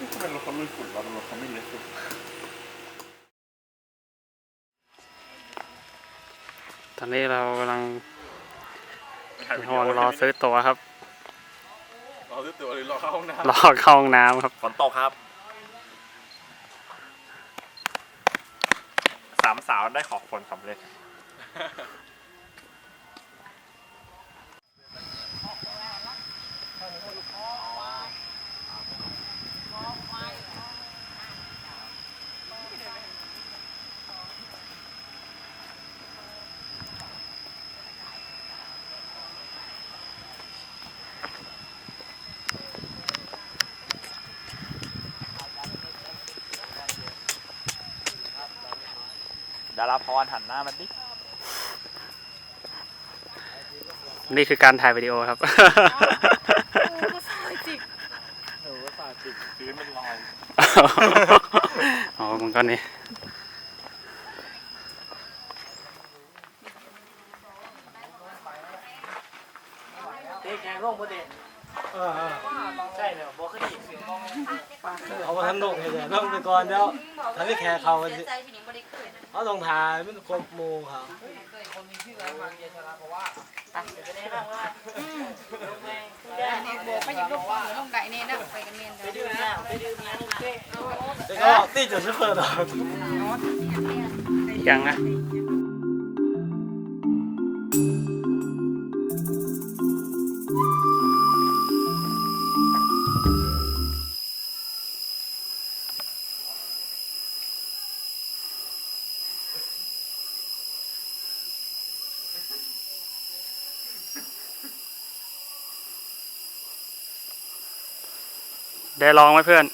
ทำไมรถเขาลุยฝุ่นเรารถเขาไม่เล็กสุดตอนนี้เรากำลังระวังรอซื้อตั๋วครับรอซื้อตัวหรือรอเข้าห้องน้รอเข้าห้องน้ำครับำฝนตกครับสามสาวได้ขอบผลสำเร็จ ราพรหันหน้ามันดินี่คือการถ่ายวิดีโอครับกูก็ซอยจิกหนูว่าสาจิกพื้นเป็นรอยอ๋อมันก็นี่เด็กแกงร่วงประเด็นเออเออใช่เลยบอกขึ้นอีกเสียงมองปากเลยเอามาทันโลกเลยเดี๋ยวต้องไปก่อนเดี๋ยวทันที่แขกเขาสิใจที่นี่บริ เขาต้องถ่ายมันครบหมู่เขาคนมีชื่ออะไรมาเรียนชนะเพราะว่าตัดเดี๋ยวจะได้บ้างว่าเนี่ยโบกไปหยิบลูกบอลลูกไก่เนี่ยนะไปกันเมียนไปดื่มนะไปดื่มนะลูกต้แต่ก็ตีจุดซุปเปอร์ดอกยังนะ ได้ลองไหมเพื่อน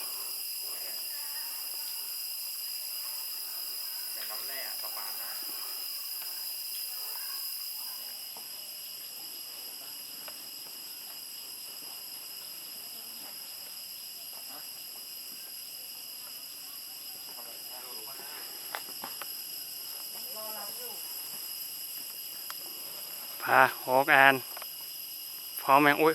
อย่าหน้าพาโฮกแอนพร้อมไหมอุ้ย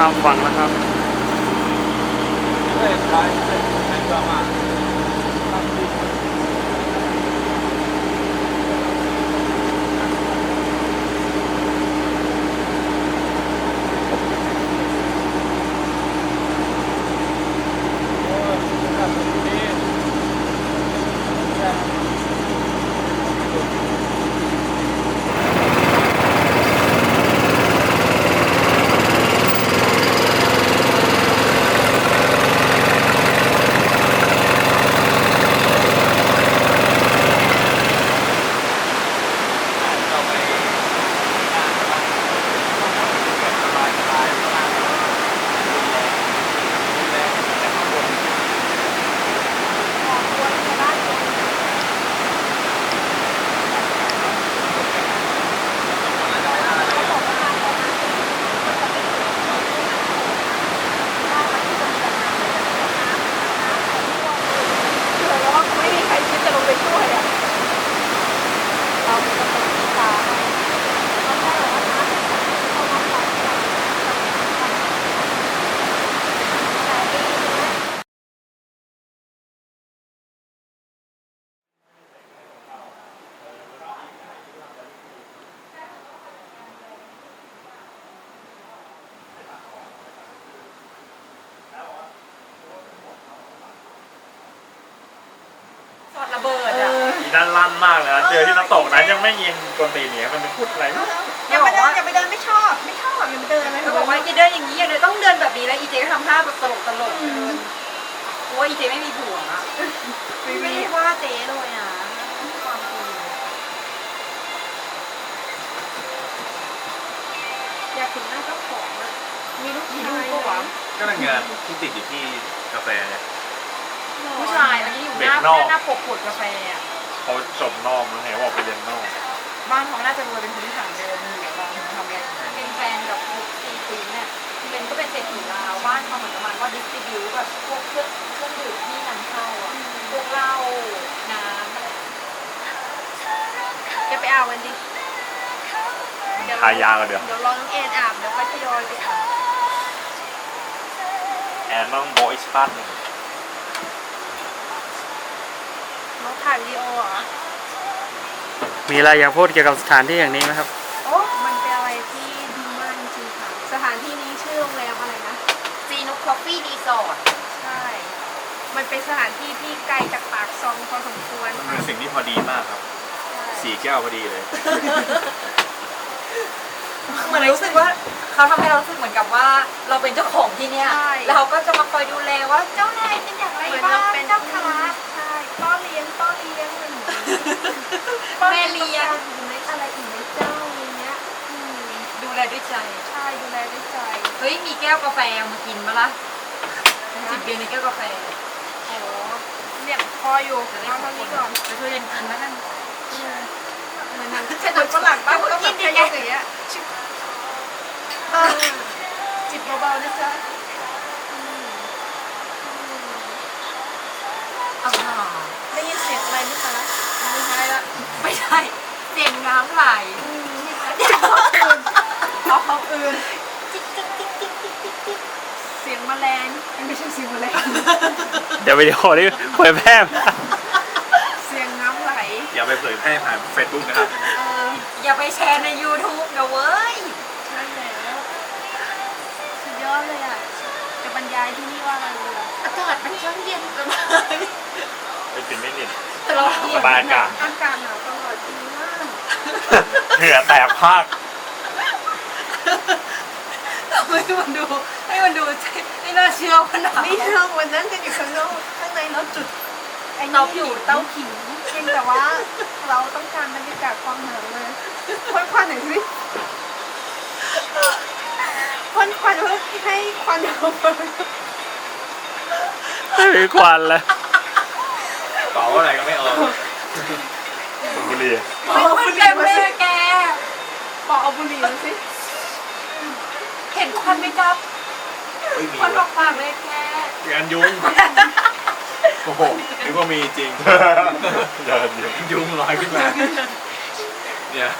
ข้ามฝั่งแล้วครับ เฮ้ยถ่ายถ่ายถ่ายตัวมาตั้งที่ แล้วว่าไม่มีใครคิดจะลงไปช่วยอะเราเป็นคนศึกษาเขาได้หรอเขาทำหลัง ส อดระเบิดอะอีนั่นลั่นมากเลยนะเจอที่น้ำตกนั้นยังไม่ยิงกวนตีนเนี่ยมันพูดอะไรไม่รู้อย่าไปเดินอย่าไปเดินไม่ชอบ ไม่ชอบอย่าไปเดินเลยเขาบอกว่าอย่าเดินอย่างนี้อย่าเดินต้องเดินแบบนี้แล้วอีเจก็ทำท่าแบบตลกตลกอีเจไม่มีผัวอะไม่ไม่มีได้ว่าเจ๊เลยอะความจริงอยากถึงหน้าเจ้าของอะมีลูกมีชาลูกยปะวะก็นั่นไงที่ติดอยู่ที่กาแฟเนี่ย ผู้ชายอันนี้อยู่หน้าเด็กนอกหน้าปกขวดกาแฟอะเขาจบนอกมั้งไงบอกไปเรียนนอกบ้านเขาน่าจะรวยเป็นพื้นฐานเดิมอยู่แล้วบ้างทำอะไรเป็นแฟนกับบุกซีซีเนี่ยเป็นก็เป็นเศรษฐีลาวบ้านเขาเหมือนประมาณว่าดิสติบิวแบบพวกเครื่องเครื่องดื่มที่นำเข้าอะพวกเหล้าน้ำอะไรจะไปเอากันดิทายากันเดี๋ยวเดี๋ยวรอน้องแอนอาบเดี๋ยวก็ทยอยไปอาบแอนต้องโบอิสตันหนึ่ง น้องถ่ายวิดีโอเหรอ มีอะไรอยากพูดเกี่ยวกับสถานที่อย่างนี้ไหมครับ โอ้ มันเป็นอะไรที่ดีมากจริงๆค่ะ สถานที่นี้ชื่อโรงแรมอะไรนะ ซีนุกคอฟฟี่รีสอร์ทใช่ มันเป็นสถานที่ที่ไกลจากปากซองพอสมควรมันค่ะเป็นสิ่งที่พอดีมากครับใช่สี่แก้วพอดีเลย เหมือนรู้สึกว่าเขาทำให้เรารู้สึกเหมือนกับว่าเราเป็นเจ้าของที่เนี่ยแล้วเขาก็จะมาคอยดูแลว่าเจ้านายเป็นอย่างไรเหมือนบ้าเรางเป็นเจ้าคะใช่ ป้อเลี้ยงป้อเลี้ยงมันแม่เลี้ยงอยู่ไหมอะไรอีกไหมเจ้าอย่างเงี้ยอืมดูแลด้วยใจ ใช่ดูแลด้วยใจเฮ้ยมีแก้วกาแฟเอามากินมาละจิบเบียร์ในแก้วกาแฟโอ้เนี่ยพออยู่จะได้เอาขอเท่าบนี้ก่อนจะช่วยกันกินแล้วกันเหมือนหนังคนฝรั่งป้าก็แบบขยับอย่างเงี้ยชิบเออจิบเบาๆนะจ๊ะอื สียงอะไรไหมคะไม่ใช่ละไม่ใช่ เสียงน้ำไหลอืมเอาเขาอื่นจิ๊กจิ๊กจิ๊กจิ๊กจิ๊กจิ๊กจิ๊กเสียงแมลงไม่ใช่เสียงแมลงเดี๋ยววิดีโอนี้เผยแพร่มาเสียงน้ำไหลอย่าไปเผยแพร่ผ่านเฟซบุ๊กนะครับ เอออย่าไปแชร์ใน YouTube นะเว้ยใช่แล้วสุดยอดเลยอะจะบรรยายที่นี่ว่าอะไรดีอะอากาศมันช่างเย็นสบาย เป็นสิบไม่นิด แต่เราสบายอากาศ อากาศหนาวตลอดปีมากเหงื่อแตกภาคให้มันดูให้มันดูไม่น่าเชื่อว่าหนาวนี่เราวันนั้นกันอยู่ข้างนอกข้างในเราจุดไอ้นี่เตาผิวเตาผิวเพียงแต่ว่าเราต้องการบรรยากาศความหนาวเลยพ่นควันหน่อยสิพ่นควันเพื่อให้ควันออกมา ไม่มีควันเลยเป๋าอะไรก็ไม่เอาบุรีโอ้ยเต็มเลยแกบอกเอาบุหรี่มาสิ เห็นควันไหมครับไม่มีควันออกปากเลยแกงานยุงโอ้โหนึกว่ามีจริงเดินยู่ยุงลอยขึ้นมาเนี่ย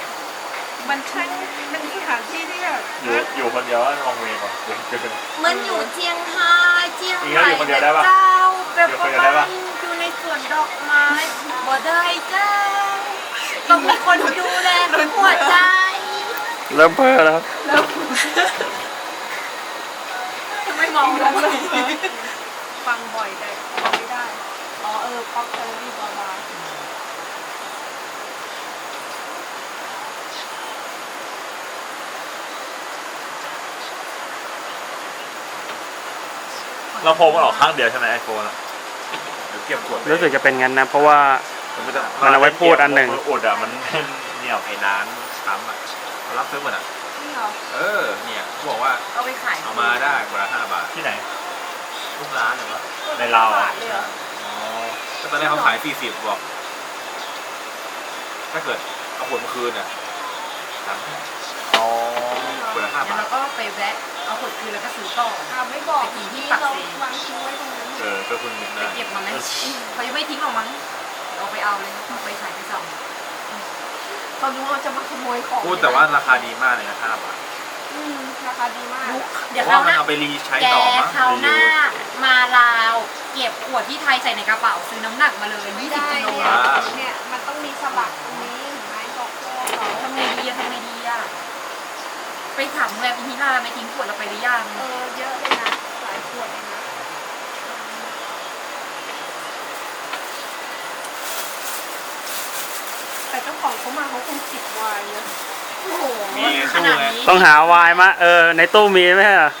มันช่างเป็นสถานที่ที่แบบอยู่อยู่คนเดียวก็มองเวงว่ะเดินเหมือนอยู่เจียงไฮ้เจียงใหม่เดียวได้เจ้าแบบอยู่ปคระนเดียวได้มาปะณ สวนดอกไม้บ่ได้เจ้าต้องมีคนดูแลหัวใจ เริ่มเพ้อแล้วครับทำไมมองเราเลยฟังบ่อยแต่ฟังไม่ได้ อ๋อเออป๊อกเตอรี่บาบาเราโพงมันออกข้างเดียวใช่ไหมไอโฟนอะ เดี๋ยวเก็บขวดไปรู้สึกจะเป็นงั้นนะ เพราะว่า มันไม่ต้องมันเอาไว้พูดอันหนึ่งอุดอะมันเนี่ยไอ้ร้านช้ำอะเขารับซื้อหมดอะ นี่เหรอเออ เนี่ยเขาบอกว่าเอาไปขายเอามาได้คนละห้าบาทที่ไหน ทุกร้านเลยวะในลาวอะบทเลยเหรออ๋อก็ตอนแรกเขาขายสี่สิบบอก ถ้าเกิดเอาขวดมาคืนอะสามห้าอ๋อขวดละห้าแล้วบาทเราก็ไปแวะเอาขวดคืนแล้วก็ซื้อต่อ อ่าไม่บอกไปกินที่ที่ปากเราเซ วางทิ้งไว้ตรงนั้น เออ ก็เพิ่งนึกไปได้เก็บมาไหมเขายังไม่ทิ้งหรอกมั้งเอาไปเอาเลยเอาไปขายไปส่องเขารู้ว่าจะมาขโมยของพูดแต่ว่าราคาดีมากเลยนะห้าบาทอืมราคาดีมาก เดี๋ยวเพราะเขาว่ามันหน้าเอาไปรีใช้แกต่อมั้งเขาหน้ามาลาวเก็บขวดที่ไทยใส่ในกระเป๋าซื้อน้ำหนักมาเลยไม่20ได้กิโลเนี่ยเนี่ยมันต้องมีสลักตรงนี้เห็นไหมบอกพ่อเขาทำไงดีอะทำไงดีอะไปถามโรงแรมอินทิราไม่ทิ้งขวดเราไปหรือยังเออเยอะเลยนะหลายขวดเลยนะแต่ เจ้าของเขามาเขาคงจิบไวายนะโอ้โหมีขสู้นาดไงนี้ ต้องหาวายมาเออ ในตู้มีไหมอะ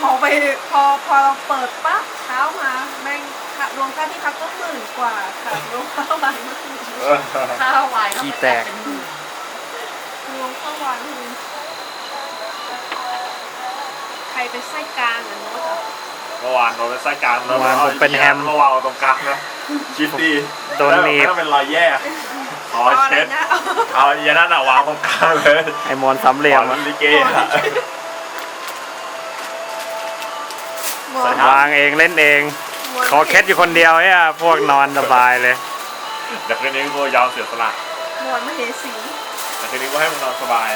พพอไปพอพอเราเปิดปั๊บเช้ามาแม่งค่ารวมค่าที่พักก็หมื่นกว่าค่ะรวมค่าวันก็คือข้าววายก็ขี้ไปแตกเป็นหมื่นรวมค่าวันคือใครเป็นไส้กลางอะโน้ตอะเมื่อวานโดนเป็นไส้กลางเมื่อวานผมเป็นแฮม เมื่อวานเอาตรงกลางนะคิดดีโดนหนีบ แล้วเป็นรอยแยกข อเอาอะไรเช็ดนะเอาเอาเยานั่นอะวางตรงกลางเลยไอมอนสามเหลี่ยมขออะลิเกอะหมอนครับวางเองเล่นเองหมอนขอเคสอยู่คนเดียวเนี่ยพวกนอนสบายเลยเดี๋ยวคืนนี้กูยอมเสียสละหมอนมเหสีเดี๋ยวคืนนี้กูให้มึงนอนสบาย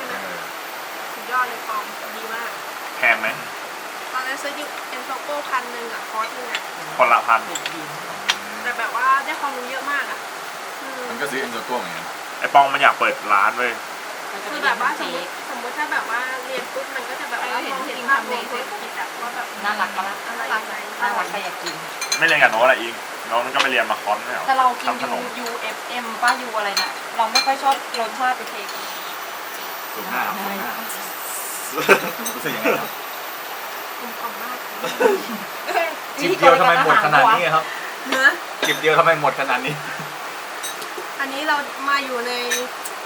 ช่ไหมเออสุดยอดเลยฟอร์มดีมาก แพงไหมตอนนั้นซื้อที่เอ็นโซโก้พันหนึ่งอะคอร์สหนึ่งอะคนละพันแต่แบบว่าได้ความรู้เยอะมากอะคือมันก็ซื้อเอ็นโซโก้เหมือนกันไอ้ปองมันอยากเปิดร้านเว้ยคือแบบว่าสมมติสมมติถ้าแบบว่าเรียนปุ๊บมันก็จะแบบว่าเห็นเห็นภาพรวมเศรษฐกิจอะว่าแบบน่ารักปะล่ะอะไรยังไงน่ารักใครอยากกิน ไม่เรียนกับโน้ตอะไรอีกน้องมันก็ไปเรียนมาคอนไม่เหรอแต่เรากินทำขนยูมยูเอฟเอ็มป้ายูอะไรน่ะ เราไม่ค่อยชอบรสชาติไปเทคสู งหน้าครับสูงหน้ารู้สึกยังไงครับกลมกล่อมมากจิบเดียวทำไมหมดขนาดนี้ครับเนื้อจิบเดียวทำไมหมดขนาดนี้ อันนี้เรามาอยู่ใน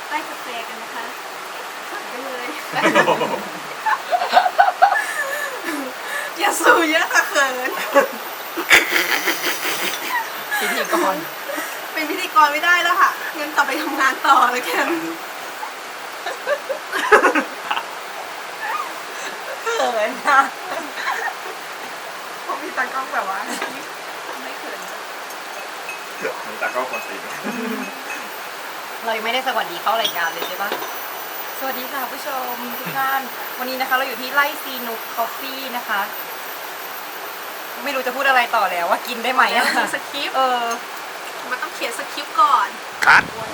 ใต้กาแฟกันนะคะสั่งได้เลยอย่าสูเยอะค่ะเขินพิธีกรเป็นพิธีกรไม่ได้แล้วค่ะงั้นกลับไปทำงานต่อเลยแกัน เขินนะเพราะพี่ตากล้องแบบว่าไม่เขินนะมีตาก็คนตีนเรายังไม่ได้สวัสดีเข้ารายการเลยใช่ปะสวัสดีค่ะผู้ชมทุกท่าน วันนี้นะคะเราอยู่ที่ไล่ซีนุกคอฟฟี่นะคะ ไม่รู้จะพูดอะไรต่อแล้วว่ากินได้ไหมอะมีสคริปต์เออ มันต้องเขียนสคริปต์ก่อน คัดมา